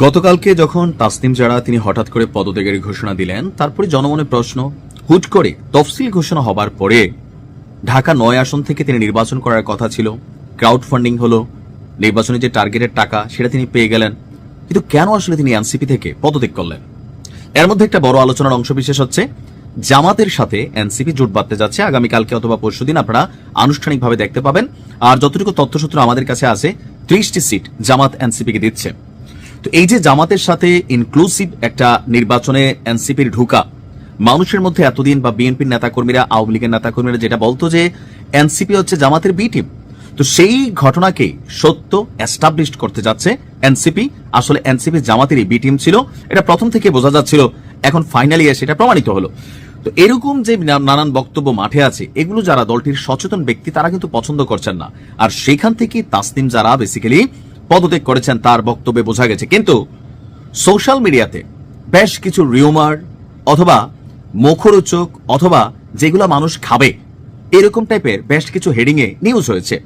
গতকালকে যখন তাসনিম যারা তিনি হঠাৎ করে পদত্যাগের ঘোষণা দিলেন, তারপরে জনমনে প্রশ্ন, হুট করে তফসিল ঘোষণা হবার পরে ঢাকা নয় আসন থেকে তিনি নির্বাচন করার কথা ছিল ক্রাউড ফান্ডিং হলো, নির্বাচনে যে টার্গেটের টাকা সেটা তিনি পেয়ে গেলেন, কিন্তু কেন আসলে তিনি এনসিপি থেকে পদত্যাগ করলেন? এর মধ্যে একটা বড় আলোচনার অংশ বিশেষ হচ্ছে, জামাতের সাথে এনসিপি জোট বাঁধতে যাচ্ছে, আগামীকালকে অথবা পরশুদিন আপনারা আনুষ্ঠানিকভাবে দেখতে পাবেন, আর যতটুকু তথ্যসূত্র আমাদের কাছে আছে, ত্রিশটি সিট জামাত এনসিপিকে দিচ্ছে। তো এই যে জামাতের সাথে ইনক্লুসিভ একটা নির্বাচনে এনসিপির ঢুকা, মানুষের মধ্যে এতদিন বা বিএনপির নেতাকর্মীরা, আওয়ামী লীগের নেতাকর্মীরা যেটা বলতো যে এনসিপি হচ্ছে জামাতের বি টিম তো সেই ঘটনাকে সত্য এস্টাবলিশ করতে যাচ্ছে এনসিপি আসলে এনসিপি জামাতেরই বি টিম ছিল, এটা প্রথম থেকে বোঝা যাচ্ছিল, এখন ফাইনালি এসে এটা প্রমাণিত হলো। তো এরকম যে নানান বক্তব্য মাঠে আছে, এগুলো যারা দলটির সচেতন ব্যক্তি, তারা কিন্তু পছন্দ করছেন না। আর সেখান থেকে তাসনিম যারা বেসিক্যালি পদত্যাগ করেছেন তার বক্তব্যে বোঝা গেছে। কিন্তু সোশ্যাল মিডিয়াতে বেশ কিছু রিউমার অথবা মুখরোচক অথবা যেগুলো মানুষ খাবে, এরকম টাইপের বেশ কিছু হেডিং এ নিউজ হয়েছে।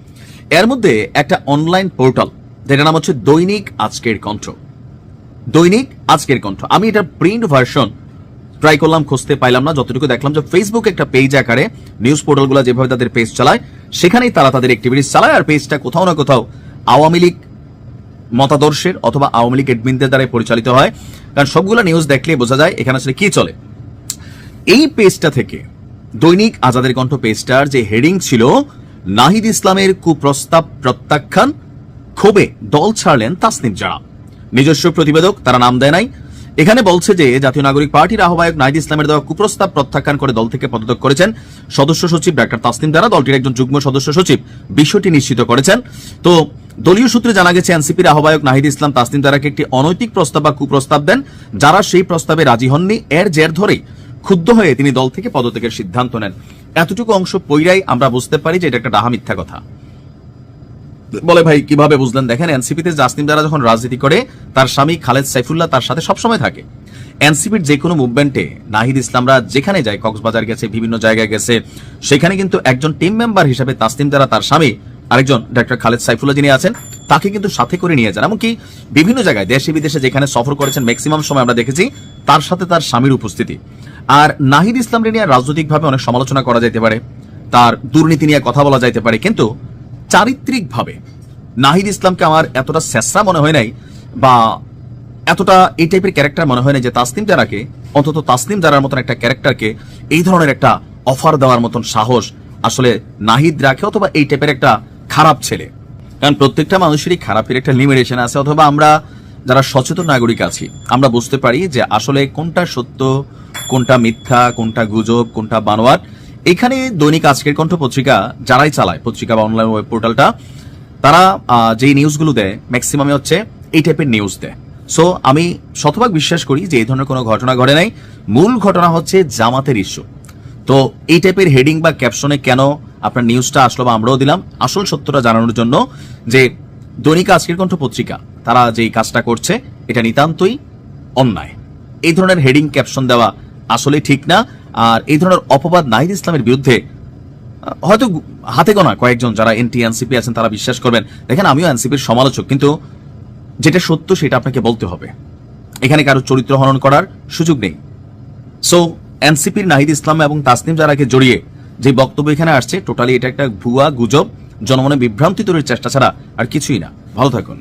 এর মধ্যে একটা অনলাইন পোর্টাল যেটার নাম হচ্ছে দৈনিক আজকের কণ্ঠ। দৈনিক আজকের কণ্ঠ। আমি এটা প্রিন্ট ভার্সন ট্রাই করলাম, খুঁজতে পাইলাম না, যতটুকু দেখলাম যে ফেসবুক একটা পেজ আকারে নিউজ পোর্টালগুলো যেভাবে তাদের পেজ চালায়, সেখানেই তারা তাদের অ্যাক্টিভিটিস চালায়, আর পেজটা কোথাও না কোথাও আওয়ামী লীগ মতাদর্শের অথবা আওয়ামী লীগ এডমিনদের দ্বারা পরিচালিত হয়। কারণ সবগুলো নিউজ দেখলে বোঝা যায় এখানে আসলে কি চলে। এই পেজটা থেকে দৈনিক আজাদের কণ্ঠ পেজটার যে হেডিং ছিল, নাহিদ ইসলামের কুপ্রস্তাব প্রত্যাখ্যান, ক্ষোভে দল ছাড়লেন তাসনিম জারা নিজস্ব প্রতিবেদক, তারা নাম দেয় নাই। এখানে বলছে যে জাতীয় নাগরিক পার্টির আহ্বায়ক নাহিদ ইসলামের দেওয়া কুপ্রস্তাব প্রত্যাখ্যান করে দল থেকে পদত্যাগ করেছেন সদস্য সচিব ডাক্তার তাসনিম দ্বারা দলটির একজন যুগ্ম সদস্য সচিব বিষয়টি নিশ্চিত করেছেন। তো দলীয় সূত্রে জানা গেছে, এনসিপির আহ্বায়ক নাহিদ ইসলাম তাসনিম জারাকে একটি অনৈতিক প্রস্তাব বা কুপ্রস্তাব দেন, যারা সেই প্রস্তাবে রাজি হননি। এর জের ধরেই ক্ষুব্ধ হয়ে তিনি দল থেকে পদত্যাগের সিদ্ধান্ত নেন। এতটুকু অংশ পইরাই আমরা বুঝতে পারি যে এটা একটা ডাহা মিথ্যা কথা। বলে, ভাই, কীভাবে বুঝলেন? দেখেন, এনসিপিতে জাসনিম দ্বারা যখন রাজনীতি করে, তার স্বামী খালেদ সাইফুল্লাহ তার সাথে সবসময় থাকে। এনসিপির যে কোনো মুভমেন্টে নাহিদ ইসলামরা যেখানে যায়, কক্সবাজার গেছে, বিভিন্ন জায়গায় গেছে, সেখানে কিন্তু একজন টিম মেম্বার হিসেবে তাসনিম দ্বারা তার স্বামী আরেকজন ডক্টর খালেদ সাইফুল্লাহ যিনি আছেন, তাকে কিন্তু সাথে করে নিয়ে যান। এমনকি বিভিন্ন জায়গায়, দেশে বিদেশে যেখানে সফর করেছেন ম্যাক্সিমাম সময় আমরা দেখেছি, তার সাথে তার স্বামীর উপস্থিতি। আর নাহিদ ইসলামকে নিয়ে রাজনৈতিকভাবে অনেক সমালোচনা করা যেতে পারে, তার দুর্নীতি নিয়ে কথা বলা যাইতে পারে, কিন্তু চারিত্রিকভাবে নাহিদ ইসলামকে আমার এতটা শেষরা মনে হয় নাই, বা এতটা এই টাইপের ক্যারেক্টার মনে হয় না যে তাসনিম জারাকে, অন্তত তাসনিম জারার মতন একটা ক্যারেক্টারকে এই ধরনের একটা অফার দেওয়ার মতন সাহস আসলে নাহিদ রাখে, অথবা এই টাইপের একটা খারাপ ছেলে। কারণ প্রত্যেকটা মানুষেরই খারাপের একটা লিমিটেশন আছে, অথবা আমরা যারা সচেতন নাগরিক আছি, আমরা বুঝতে পারি যে আসলে কোনটা সত্য, কোনটা মিথ্যা, কোনটা গুজব, কোনটা বানোয়াট। এখানে দৈনিক আজকের কণ্ঠ পত্রিকা যারাই চালায়, পত্রিকা বা অনলাইন ওয়েব পোর্টালটা তারা যেই নিউজগুলো দেয় ম্যাক্সিমামে হচ্ছে এই টাইপের নিউজ দেয়। সো আমি শতভাগ বিশ্বাস করি যে এই ধরনের কোনো ঘটনা ঘটে নাই। মূল ঘটনা হচ্ছে জামাতের ইস্যু তো এই টাইপের হেডিং বা ক্যাপশনে কেন আপনার নিউজটা আসলো বা আমরাও দিলাম। আসল সত্যটা জানানোর জন্য যে দৈনিক আজকের কণ্ঠ পত্রিকা, তারা যেই কাজটা করছে, এটা নিতান্তই অন্যায়। এই ধরনের হেডিং ক্যাপশন দেওয়া আসলে ঠিক না। আর এই ধরনের অপবাদ নাহিদ ইসলামের বিরুদ্ধে, হয়তো হাতে গোনা কয়েকজন যারা এনটি, এনসিপি আছেন, তারা বিশ্বাস করবেন। দেখেন, আমিও এনসিপির সমালোচক, কিন্তু যেটা সত্য সেটা আপনাকে বলতে হবে। এখানে কারও চরিত্র হনন করার সুযোগ নেই। সো এনসিপির নাহিদ ইসলাম এবং তাসনিম যারাকে জড়িয়ে যে বক্তব্য এখানে আসছে, টোটালি এটা একটা ভুয়া গুজব, জনমনে বিভ্রান্তি তৈরির চেষ্টা ছাড়া আর কিছুই না। ভালো থাকুন।